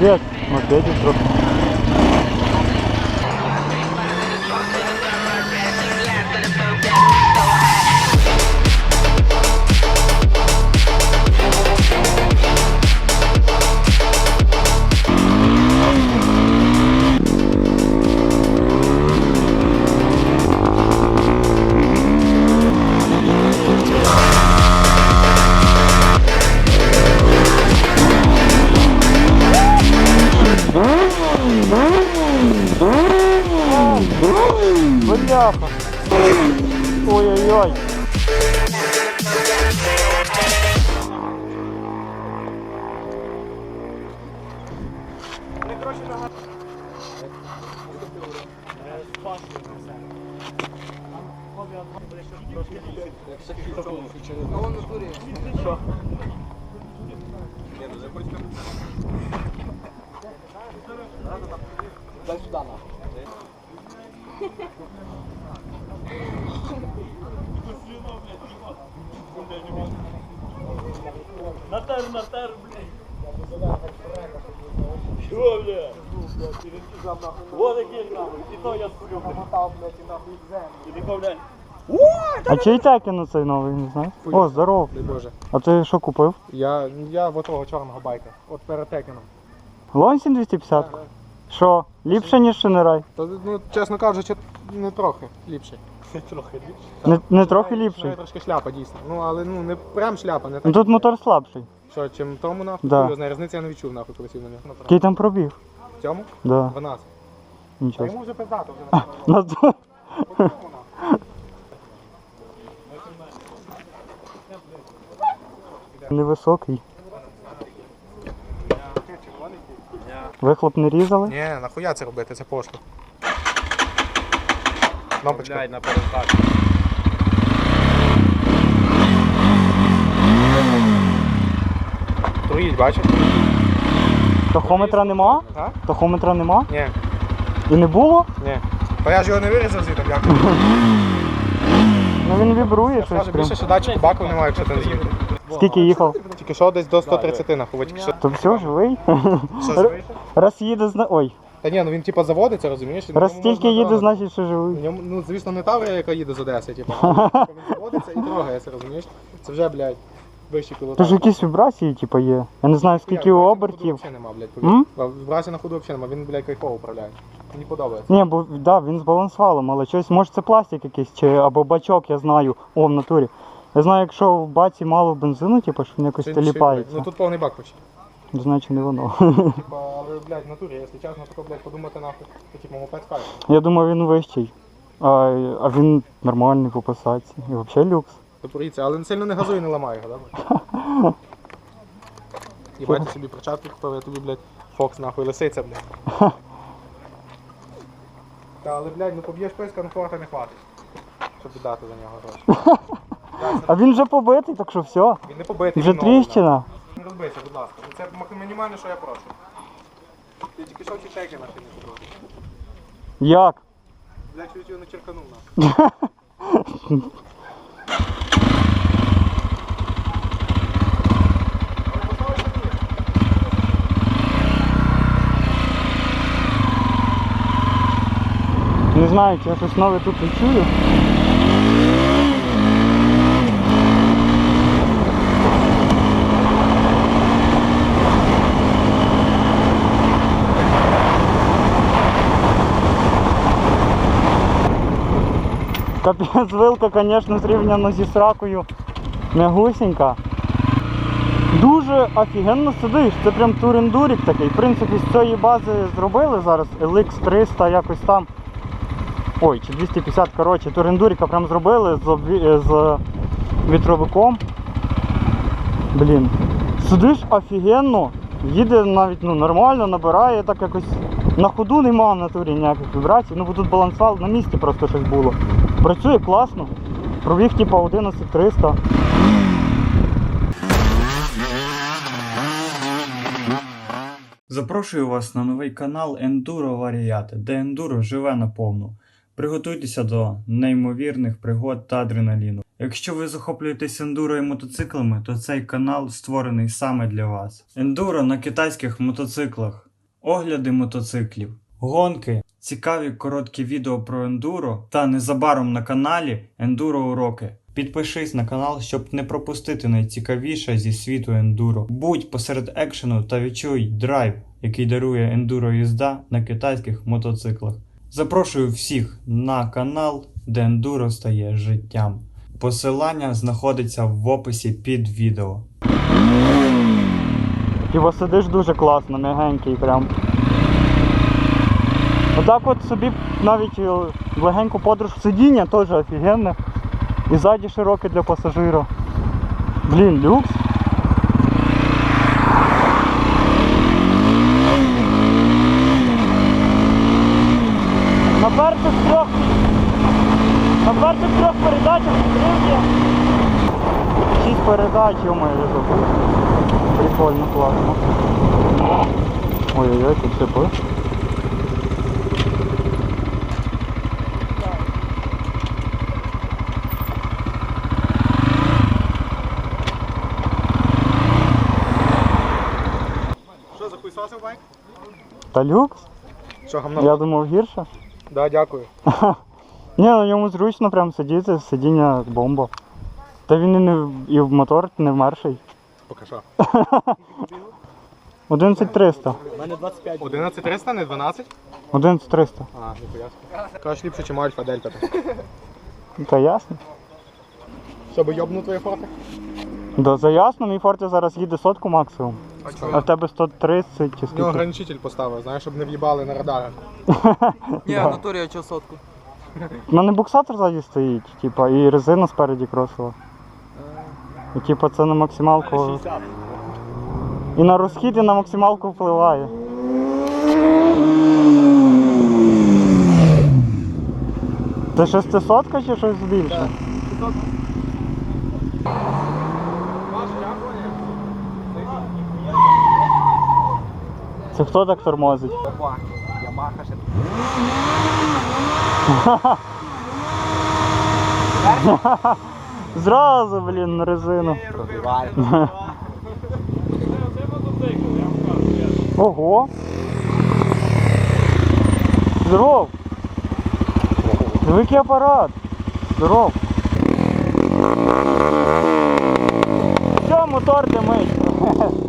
Свет, мопедик трохи. Дай сюда нахуй. Ой-ой-ой. Натер, натер, блядь. Чего, блядь? Вот такие нахуй. И то я скурю, блядь. И такой, блядь. А чий текін цей новий, не знаю? О, здоров. Дай Боже. А ти що купив? Я, я в отого чорного байка. От перед текеном. Лонсін 250? Що, ліпше, ніж Шинерай? То, ну, чесно кажучи, не трохи ліпший. Трохи ліпше. Не, не трохи ліпший. трошки шляпа, дійсно. Ну, але ну, не прям шляпа, не Ну так. тут мотор слабший. Що, чим тому нахуй? Да. Да. Різниці я не відчув нахуй, коли сів на нього. Який там пробіг? В цьому? Да, 12. А нічого. йому вже пиздато вже. На то- Невисокий. Вихлоп не різали? Ні, нахуя це робити, це пошло. Кнопочка. Блядь, на перестак. Стоїть, бачиш? Тахометра нема? А? Тахометра нема? Ні, І не було? ні. Та я ж його не вирізав звідти, як. Ну він вібрує щось прям. більше, датчику баку немає, якщо ти не з'їв. Скільки їхав? Тільки що десь до 130 нахуй, тільки що. То все, живий? Що живий? Раз їде, зна... Ой, Та ні, ну він типа заводиться, розумієш? і на раз ньому можна їде, трогати. значить, що В живий. ньому, ну, звісно, не Таврія, яка їде з Одеси, типу. а Він заводиться і трогається, розумієш? Це вже, блядь, вищий Тож пілотаж. якісь вібрації, типу, є. Я не знаю, скільки обертів. Взагалі нема, блядь, М? В разі на ходу взагалі нема, він, блядь, кайфово управляє. Мені подобається. Ні, бо да, він з балансвалом, але щось, може це пластик якийсь, чи або бачок, я знаю. О, в натурі. Я знаю, якщо в баці мало бензину, типу, що він якось блядь, теліпається. Ну тут повний бак почти. Значить не воно. Типа, але, блядь, в натурі, якщо чесно, тако, блядь, подумати нахуй, то типу мопед кайф. Я думаю, він вищий. А, а він нормальний по посадці. І взагалі люкс. Топоріться, але сильно не газує, не ламає його, да? І бачиш собі перчатки купив, я тобі, блядь, Фокс нахуй, лисиця, блядь. Та, але, блядь, ну поб'єш писка, ну хвата не хватить. Щоб віддати за нього гроші. А він вже побитий, так що все. Він не побитий, Вже він новий, тріщина. Не розбийся, будь ласка. Ну, Це мінімальне, що я прошу. Ти тільки що чеки нахуй не купив. Як? Блядь, чуть його не черканув нахуй. Не знаю, чи я щось нове тут не чую. Капець вилка, звісно, зрівняно зі сракою м'ягусінька. Дуже офігенно сидиш. Це прям турендурік такий. В принципі, з цієї бази зробили зараз LX 300 якось там. Ой, чи 250, коротше, турендуріка прям зробили з, з вітровиком. Блін. Сидиш офігенно, їде навіть ну, нормально, набирає так якось. На ходу нема в натурі ніяких вібрацій, ну бо тут балансвал на місці просто щось було. Працює класно. Пробіг типу 11300. Запрошую вас на новий канал Enduro Варіати, де ендуро живе наповну. Приготуйтеся до неймовірних пригод та адреналіну. Якщо ви захоплюєтесь ендуро і мотоциклами, то цей канал створений саме для вас. Ендуро на китайських мотоциклах. Огляди мотоциклів, гонки, цікаві короткі відео про ендуро та незабаром на каналі Ендуро Уроки. Підпишись на канал, щоб не пропустити найцікавіше зі світу ендуро. Будь посеред екшену та відчуй драйв, який дарує ендуро їзда на китайських мотоциклах. Запрошую всіх на канал, де ендуро стає життям. Посилання знаходиться в описі під відео. Його сидиш дуже класно, м'ягенький прям. Отак от собі навіть е, легеньку подорож сидіння теж офігенне. І ззаді широке для пасажира. Блін, люкс. На перших трьох на перших трьох передачах є 6 передач, -мо, я забув. Прикольно, класно. Ой-ой-ой, тут все було. Що, захуйсосив байк? Та люкс? Що, гамно? Я думав гірше. Да, дякую. Ні, ну, на ньому зручно прям сидіти, сидіння бомба. Та він і не і в мотор не вмерший. Поки що. 11300. 11300, не 12? 11300. А, не поясно. Кажеш ліпше, чим Альфа Дельта. Та ясно. Щоб йобнув твоє фото? Да, за ясно, мій форте зараз їде сотку максимум. А А в тебе 130 чи скільки? ограничитель поставив, знаєш, щоб не в'їбали на радарах. Ні, в натурі я чого сотку. У мене буксатор ззаді стоїть, типа, і резина спереді кросова. І типа це на максималку. І на розхід, і на максималку впливає. Це 600 чи щось більше? Це хто так тормозить? Ямаха ще. Зразу, блін, на резину. Ого! Здоров! Великий апарат! Здоров! Все, мотор димить.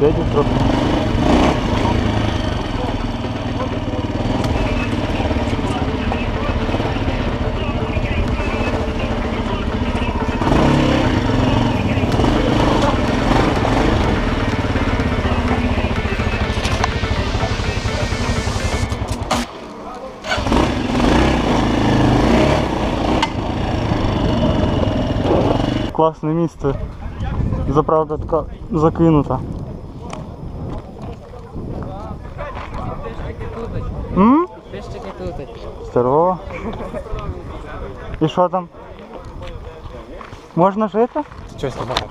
Мопеді трохи. Класне місце. Заправка така закинута. Здорово. І що там? Можна жити? Щось немає.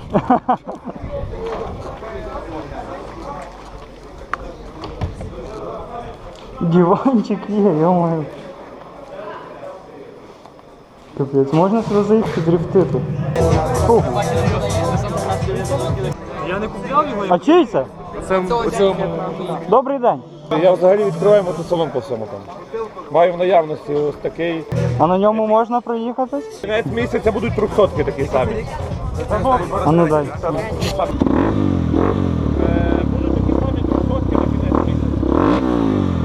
Диванчик є, йомаю. Капець, можна сюди заїхати дрифтити. Фу. Я не купляв його, А чий це? це у цьому. Добрий день. Я взагалі відкриваю мотосалон по всьому там. Маю в наявності ось такий. А на ньому можна проїхатись? Кінець місяця будуть трьохсотки такі самі. А ну дай. Е, Будуть такі самі трьохсотки на кінець місяця.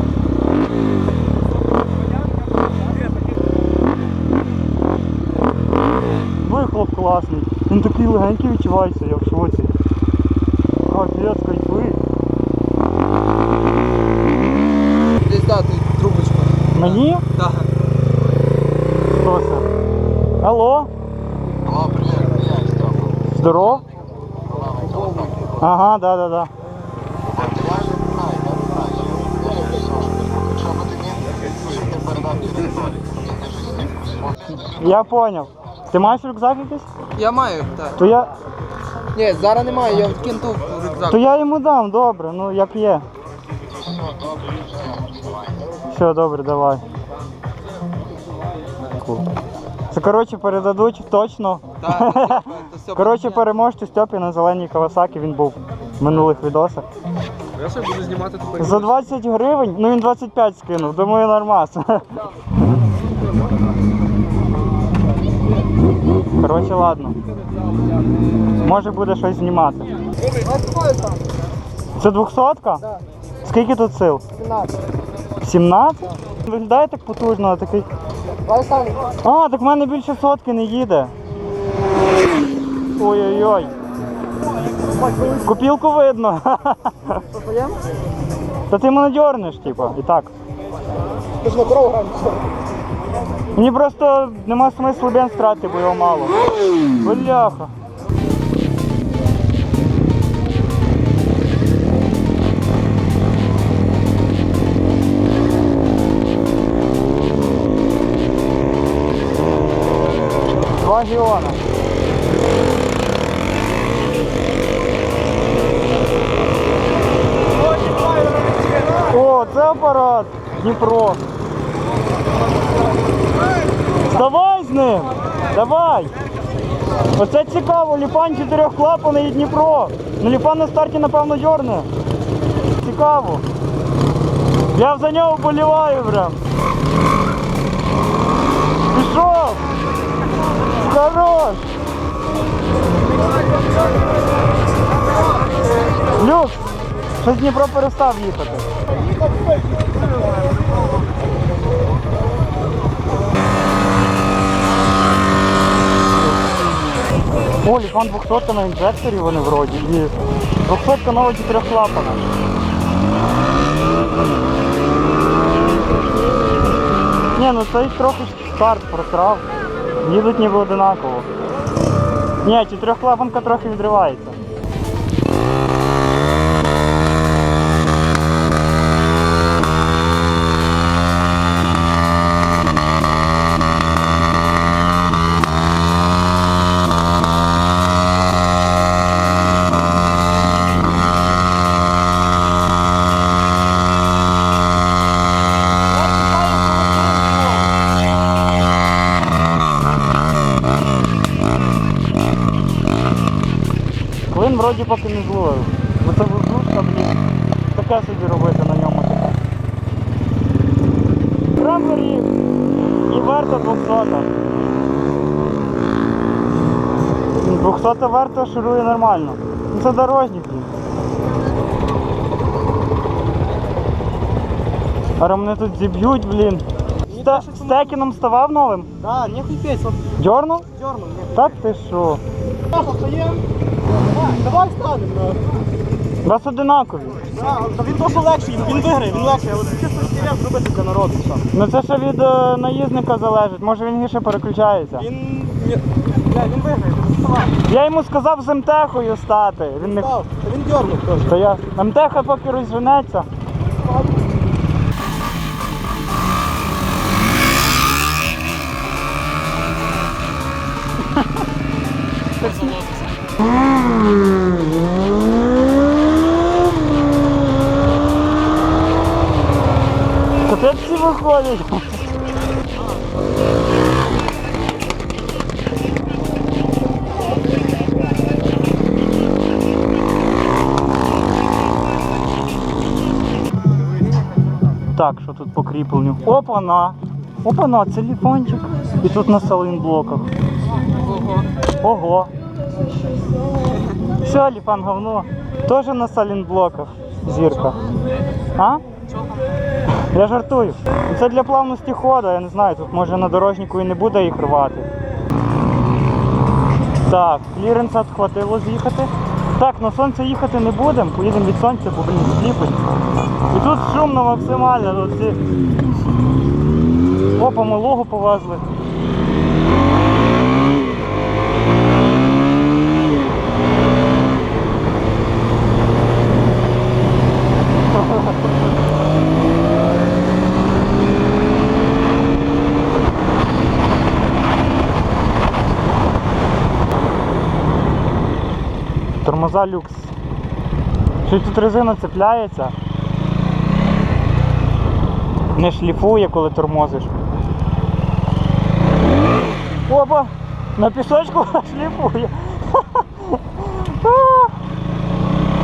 Вихлоп класний. Він такий легенький відчувається, я в шоці. Мені? Так. Хто це? Алло? Алло, привет, я Степа. Здоров? Ага, да, да, да. Я би ти маєш рюкзак якийсь? Я маю, так. То я, Ні, зараз немає, я вкинув рюкзак. то я йому дам, добре, ну як є. Все, добре. Все, добре, давай. Це коротше передадуть точно. Так, Коротше, переможці Стьопі на зеленій Кавасакі він був в минулих відосах. Я собі буду знімати тепер. За 20 гривень, ну він 25 скинув, думаю, нормас. Коротше, ладно. Може буде щось знімати. Це 200 Скільки тут сил? 17. 17? Виглядає так потужно, а такий. А, так в мене більше сотки не їде. Ой-ой-ой. Купілку видно. Та ти мене дьорнеш, типа, і так. Ти ж на Мені просто нема смислу бен страти, бо його мало. Бляха. Два. О, це апарат. Дніпро. Давай з ним! Давай! Оце цікаво, Ліпан чотирьохклапаний і Дніпро. Ну Ліпан на старті, напевно, дьорне. Цікаво. Я за нього вболіваю прям. Хорош! Люк, щось Дніпро перестав їхати. О, Ліфан 200 на інжекторі вони вроді. І 200 нова чотирьохклапана. Ні, ну цей трохи старт просрав. Їдуть ніби одинаково. Ні, чотирьохклапанка трохи відривається. Вроді поки не зловив. Бо це воздушка, блін. Таке собі робити на ньому таке. Крабері і варта 200. 200 варта ширує нормально. Ну це дорожник, блін. А мене тут зіб'ють, блін. Сте- Стекіном ставав новим? Да, не хліпець, от Дьорнув? дьорнув. Так ти що? Давай, давай станемо. Вас одинакові. Він просто легший, він виграє, він легший, але чисто стріляв зробити для народу. Ну це ще від е, наїзника залежить, може він гірше переключається. Він, ні, бля, він виграє, він. Я йому сказав з МТХою стати. Він не він дьорнув теж. то я МТХ поки розженеться. Тут по кріпленню? Опана! Опана, це ліфончик. І тут на салінблоках. Ого. Все, ліфан говно. Тоже на салінблоках. Зірка. А? Я жартую. Це для плавності ходу, я не знаю, тут може на дорожнику і не буде їх рвати. Так, кліренса хватило з'їхати. Так, на сонце їхати не будемо, поїдемо від сонця, бо блін сліпить. І тут шумно максимально, Оці... ці Опа, малого повезли. Тормоза люкс. Що тут резина цепляється? Не шліфує, коли тормозиш. Опа! На пісочку шліфує.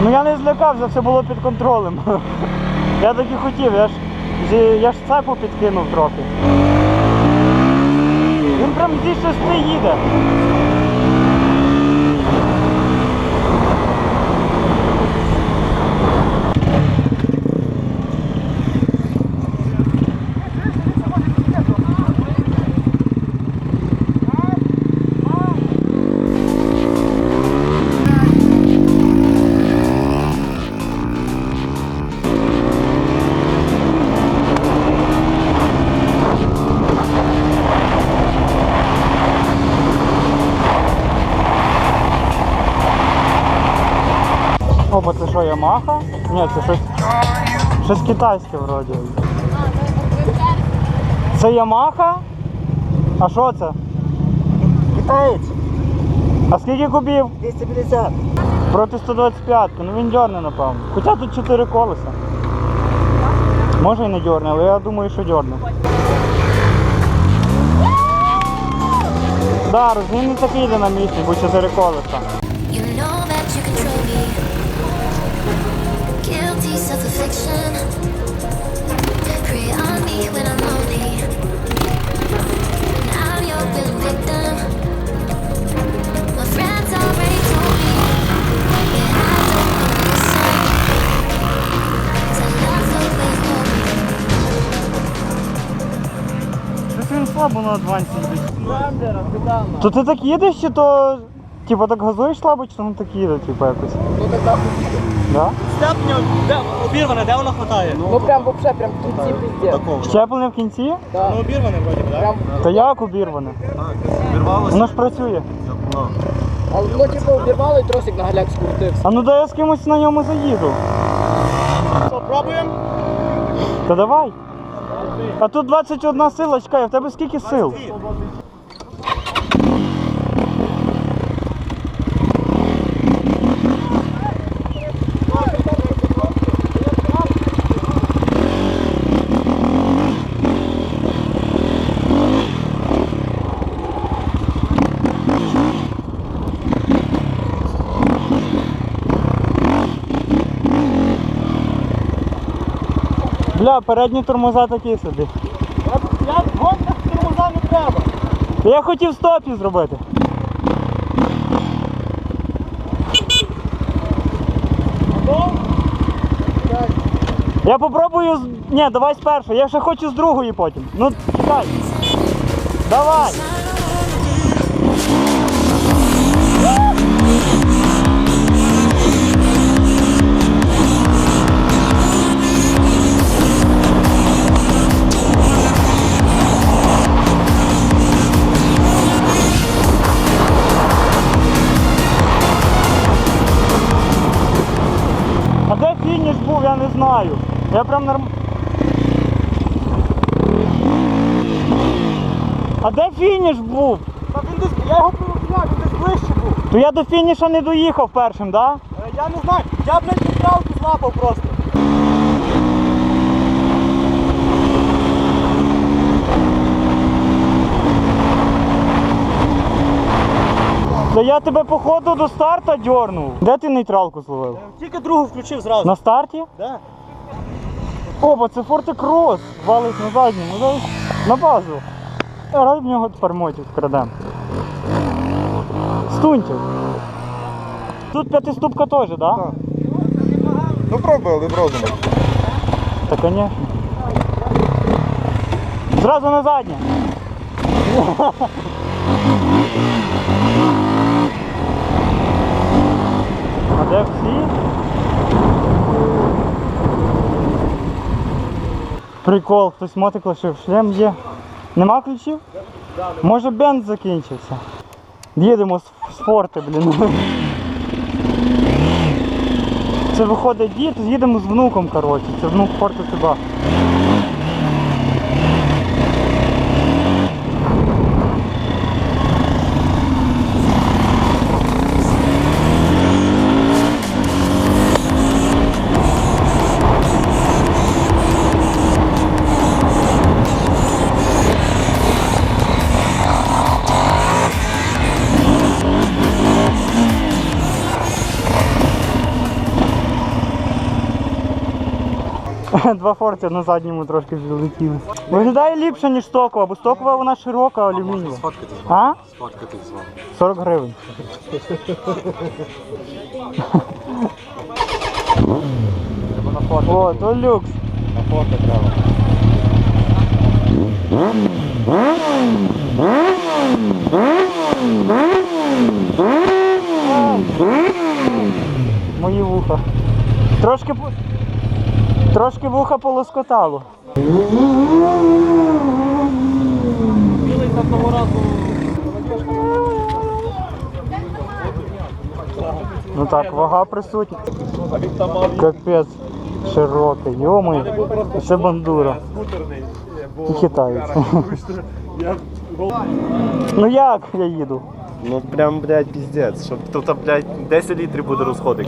Ну я не злякався, все було під контролем. Я так і хотів, я ж, я ж цепу підкинув трохи. Він прям зі шести їде. Опа, це що, Ямаха? Ні, це щось. Щось китайське вроді. Це Ямаха? А що це? Китаєць, А скільки кубів? 250. Проти 125, ну він дьорне, напевно. Хоча тут 4 колеса. Може і не дьорне, але я думаю, що дьорне. Да, розгін не такий динамічний, бо 4 колеса. Слабо на адвансі. То ти так їдеш чи то. Типа так газуєш слабо, чи там так їде, типу якось? Ну так так. Да? Степня, де обірване, де воно хватає? Ну прям вообще, прям в кінці піздець. Щеплення в кінці? Да. Ну обірване вроді, так? Прям, Та як обірване? Воно ж працює. але ну типу обірвало і тросик на галяк скрутився. А ну дай я з кимось на ньому заїду. Що, пробуємо? Та давай. А тут 21 сила, чекай, а в тебе скільки сил? Передні тормоза такі собі. Я гонка тормоза не треба. Я хотів стопі зробити. Я попробую з. Ні, давай з першої. Я ще хочу з другої потім. Ну, чекай. Давай. Знаю. Я прям норм. А де фініш був? Та він десь, я його провокував, він десь ближче був. То я до фініша не доїхав першим, так? Да? Е, Я не знаю, я, блядь, підправку злапав просто. Та я тебе походу до старта дьорнув. Де ти нейтралку зловив? Тільки другу включив зразу. На старті? Да. Опа, це Forte Cross. Валить на задньому. Ну, дай на базу. Е, Ради в нього тепер мотів вкрадемо. Стунтів. Тут п'ятиступка теж, так? Да? Ну пробуй, але розумом. Та конечно. Зразу на заднє. Де всі? Прикол, хтось мотик лишив, шлем є. Нема ключів? Може бенз закінчився. Їдемо з, форти, блін. Це виходить дід, їдемо з внуком, коротше. Це внук форту тебе. Два форти на задньому трошки відлетіли. Виглядає ліпше, ніж стокова, бо стокова вона широка, алюмінієва. Сфоткати з А? Сфоткати з вами. 40 гривень. О, то люкс. На фото треба. Мої вуха. Трошки Трошки вуха полоскотало. Білий з одного разу. Ну так, вага присутня. Капець широкий, йомий. Це бандура. І хитається. Ну як я їду? Ну прям, блядь, піздець. Щоб тут, блядь, 10 літрів буде розход, як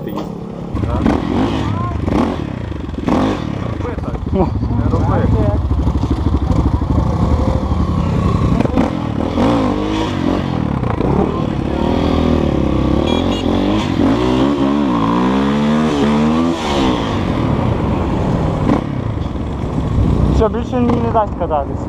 ти їздиш. Що, більше він мені не дасть кататись.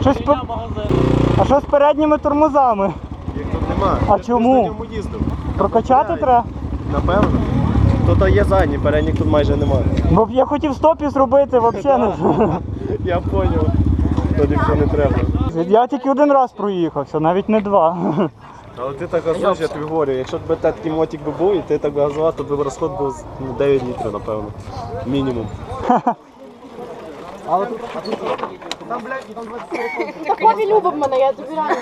Щось по... А що з передніми тормозами? Їх тут нема. А ж чому? на ньому їздив. Прокачати треба? Напевно. Тут є задні, передніх тут майже немає. Бо б я хотів стопі зробити, взагалі не. Я поняв. Тоді все не треба. Я тільки один раз проїхався, навіть не два. Але ти так газуєш, я тобі говорю, якщо б тебе такий мотик би був і ти так би газував, то б розход був ну, 9 літрів, напевно. Мінімум. Такого любив мене, я тобі рада.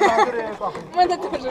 Мене теж.